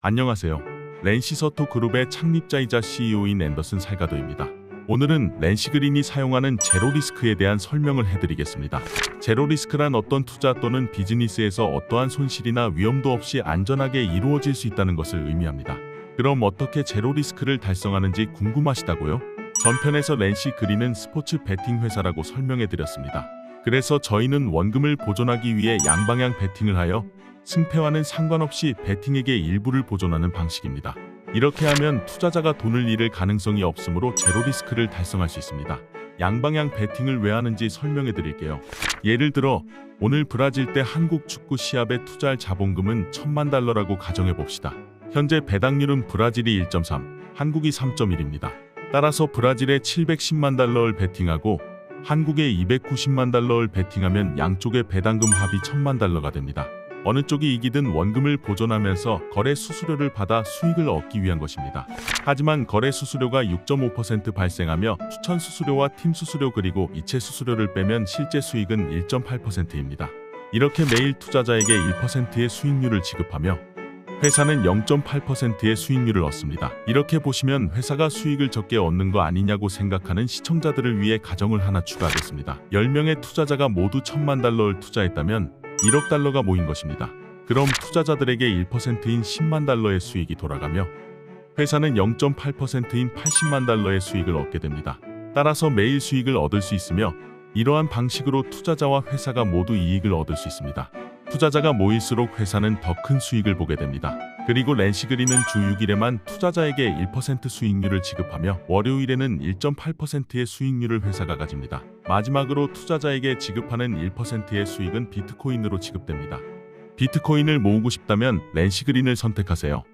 안녕하세요. 렌시서토 그룹의 창립자이자 CEO인 앤더슨 살가도입니다. 오늘은 렌시그린이 사용하는 제로 리스크에 대한 설명을 해드리겠습니다. 제로 리스크란 어떤 투자 또는 비즈니스에서 어떠한 손실이나 위험도 없이 안전하게 이루어질 수 있다는 것을 의미합니다. 그럼 어떻게 제로 리스크를 달성하는지 궁금하시다고요? 전편에서 렌시 그린은 스포츠 베팅 회사라고 설명해드렸습니다. 그래서 저희는 원금을 보존하기 위해 양방향 베팅을 하여 승패와는 상관없이 베팅에게 일부를 보존하는 방식입니다. 이렇게 하면 투자자가 돈을 잃을 가능성이 없으므로 제로 리스크를 달성할 수 있습니다. 양방향 베팅을 왜 하는지 설명해 드릴게요. 예를 들어 오늘 브라질 대 한국 축구 시합에 투자할 자본금은 천만 달러라고 가정해 봅시다. 현재 배당률은 브라질이 1.3, 한국이 3.1입니다. 따라서 브라질에 710만 달러를 베팅하고 한국에 290만 달러를 베팅하면 양쪽의 배당금 합이 1000만 달러가 됩니다. 어느 쪽이 이기든 원금을 보존하면서 거래 수수료를 받아 수익을 얻기 위한 것입니다. 하지만 거래 수수료가 6.5% 발생하며 추천 수수료와 팀 수수료 그리고 이체 수수료를 빼면 실제 수익은 1.8%입니다. 이렇게 매일 투자자에게 1%의 수익률을 지급하며 회사는 0.8%의 수익률을 얻습니다. 이렇게 보시면 회사가 수익을 적게 얻는 거 아니냐고 생각하는 시청자들을 위해 가정을 하나 추가하겠습니다. 10명의 투자자가 모두 1000만 달러를 투자했다면 1억 달러가 모인 것입니다. 그럼 투자자들에게 1%인 10만 달러의 수익이 돌아가며 회사는 0.8%인 80만 달러의 수익을 얻게 됩니다. 따라서 매일 수익을 얻을 수 있으며 이러한 방식으로 투자자와 회사가 모두 이익을 얻을 수 있습니다. 투자자가 모일수록 회사는 더 큰 수익을 보게 됩니다. 그리고 렌시그린은 주 6일에만 투자자에게 1% 수익률을 지급하며 월요일에는 1.8%의 수익률을 회사가 가집니다. 마지막으로 투자자에게 지급하는 1%의 수익은 비트코인으로 지급됩니다. 비트코인을 모으고 싶다면 렌시그린을 선택하세요.